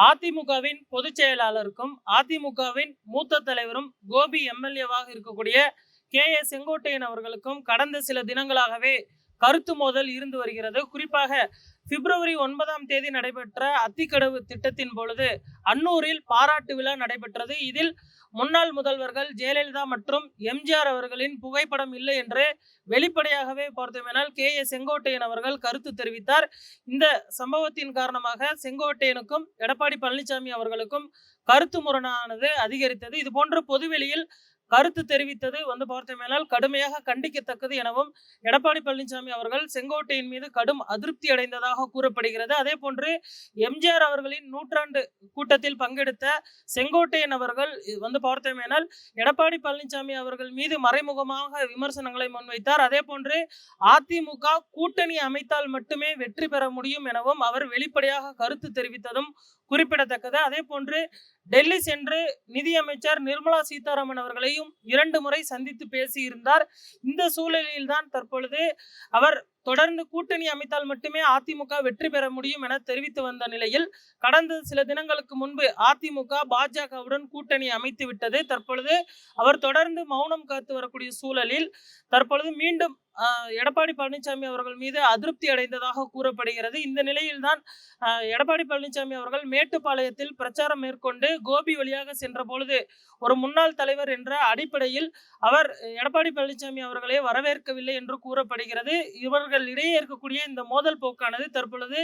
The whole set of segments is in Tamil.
அதிமுகவின் பொதுச் செயலாளருக்கும் அதிமுகவின் மூத்த தலைவரும் கோபி எம்எல்ஏவாக இருக்கக்கூடிய கே ஏ செங்கோட்டையன் அவர்களுக்கும் கடந்த சில தினங்களாகவே கருத்து மோதல் இருந்து வருகிறது. குறிப்பாக பிப்ரவரி ஒன்பதாம் தேதி நடைபெற்ற அத்திக்கடவு திட்டத்தின் பொழுது அன்னூரில் பாராட்டு விழா நடைபெற்றது. இதில் முன்னாள் முதல்வர்கள் ஜெயலலிதா மற்றும் எம்ஜிஆர் அவர்களின் புகைப்படம் இல்லை என்று வெளிப்படையாகவே பார்த்தோமேனால் கே ஏ செங்கோட்டையன் அவர்கள் கருத்து தெரிவித்தார். இந்த சம்பவத்தின் காரணமாக செங்கோட்டையனுக்கும் எடப்பாடி பழனிசாமி அவர்களுக்கும் கருத்து முரணானது அதிகரித்தது. இது போன்ற பொதுவெளியில் கருத்து தெரிவித்தது வந்து பார்த்தோமேனால் கடுமையாக கண்டிக்கத்தக்கது எனவும் எடப்பாடி பழனிசாமி அவர்கள் செங்கோட்டையின் மீது கடும் அதிருப்தி அடைந்ததாக கூறப்படுகிறது. அதே போன்று எம்ஜிஆர் அவர்களின் நூற்றாண்டு கூட்டத்தில் பங்கெடுத்த செங்கோட்டையன் அவர்கள் வந்து பார்த்தோமேனால் எடப்பாடி பழனிசாமி அவர்கள் மீது மறைமுகமாக விமர்சனங்களை முன்வைத்தார். அதே போன்று அதிமுக கூட்டணி அமைத்தால் மட்டுமே வெற்றி பெற முடியும் எனவும் அவர் வெளிப்படையாக கருத்து தெரிவித்ததும் குறிப்பிடத்தக்கது. அதே போன்று டெல்லி சென்று நிதியமைச்சர் நிர்மலா சீதாராமன் அவர்களையும் இரண்டு முறை சந்தித்து பேசியிருந்தார். இந்த சூழலில்தான் தற்பொழுது அவர் தொடர்ந்து கூட்டணி அமைத்தால் மட்டுமே அதிமுக வெற்றி பெற முடியும் என தெரிவித்து வந்த நிலையில் கடந்த சில தினங்களுக்கு முன்பு அதிமுக பாஜகவுடன் கூட்டணி அமைத்து விட்டது தற்பொழுது அவர் தொடர்ந்து மௌனம் காத்து வரக்கூடிய சூழலில் தற்பொழுது மீண்டும் எடப்பாடி பழனிசாமி அவர்கள் மீது அதிருப்தி அடைந்ததாக கூறப்படுகிறது. இந்த நிலையில்தான் எடப்பாடி பழனிசாமி அவர்கள் மேட்டுப்பாளையத்தில் பிரச்சாரம் மேற்கொண்டு கோபி வழியாக சென்ற பொழுது ஒரு முன்னாள் தலைவர் என்ற அடிப்படையில் அவர் எடப்பாடி பழனிசாமி அவர்களை வரவேற்கவில்லை என்று கூறப்படுகிறது. இவர்கள் இடையே இருக்கக்கூடிய இந்த மோதல் போக்கானது தற்பொழுது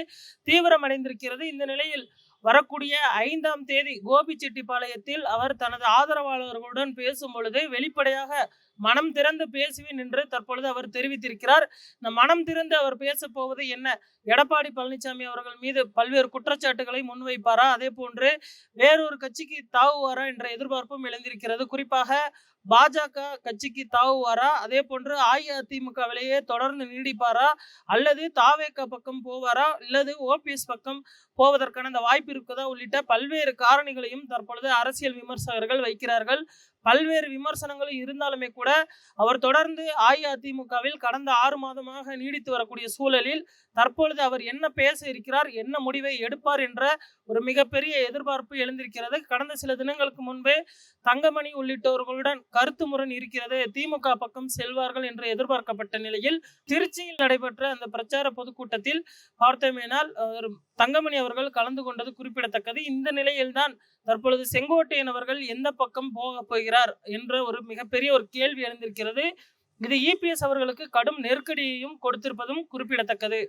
தீவிரமடைந்திருக்கிறது. இந்த நிலையில் வரக்கூடிய ஐந்தாம் தேதி கோபிச்செட்டிப்பாளையத்தில் அவர் தனது ஆதரவாளர்களுடன் பேசும் பொழுது வெளிப்படையாக மனம் திறந்து பேசுவேன் என்று தற்பொழுது அவர் தெரிவித்திருக்கிறார். இந்த மனம் திறந்து அவர் பேச போவது என்ன? எடப்பாடி பழனிசாமி அவர்கள் மீது பல்வேறு குற்றச்சாட்டுகளை முன்வைப்பாரா? அதே போன்று வேறொரு கட்சிக்கு தாவுவாரா என்ற எதிர்பார்ப்பும் எழுந்திருக்கிறது. குறிப்பாக பாஜக கட்சிக்கு தாவுவாரா? அதே போன்று அஇஅதிமுகவிலேயே தொடர்ந்து நீடிப்பாரா? அல்லது தாவேக பக்கம் போவாரா? அல்லது ஓபிஎஸ் பக்கம் போவதற்கான அந்த வாய்ப்பு இருக்குதா? உள்ளிட்ட பல்வேறு காரணிகளையும் தற்பொழுது அரசியல் விமர்சகர்கள் வைக்கிறார்கள். பல்வேறு விமர்சனங்களும் இருந்தாலுமே கூட அவர் தொடர்ந்து அஇஅதிமுகவில் கடந்த ஆறு மாதமாக நீடித்து வரக்கூடிய சூழலில் தற்பொழுது அவர் என்ன பேச இருக்கிறார் என்ன முடிவை எடுப்பார் என்ற ஒரு மிகப்பெரிய எதிர்பார்ப்பு எழுந்திருக்கிறது. கடந்த சில தினங்களுக்கு முன்பே தங்கமணி உள்ளிட்டவர்களுடன் கருத்து முரண் இருக்கிறது. திமுக பக்கம் செல்வார்கள் என்று எதிர்பார்க்கப்பட்ட நிலையில் திருச்சியில் நடைபெற்ற அந்த பிரச்சார பொதுக்கூட்டத்தில் பார்த்தோமேனால் தங்கமணி அவர்கள் கலந்து கொண்டது குறிப்பிடத்தக்கது. இந்த நிலையில்தான் தற்பொழுது செங்கோட்டையன் அவர்கள் எந்த பக்கம் போக போகிறார் என்ற ஒரு மிகப்பெரிய ஒரு கேள்வி எழுந்திருக்கிறது. இது இபிஎஸ் அவர்களுக்கு கடும் நெருக்கடியையும் கொடுத்திருப்பதும் குறிப்பிடத்தக்கது.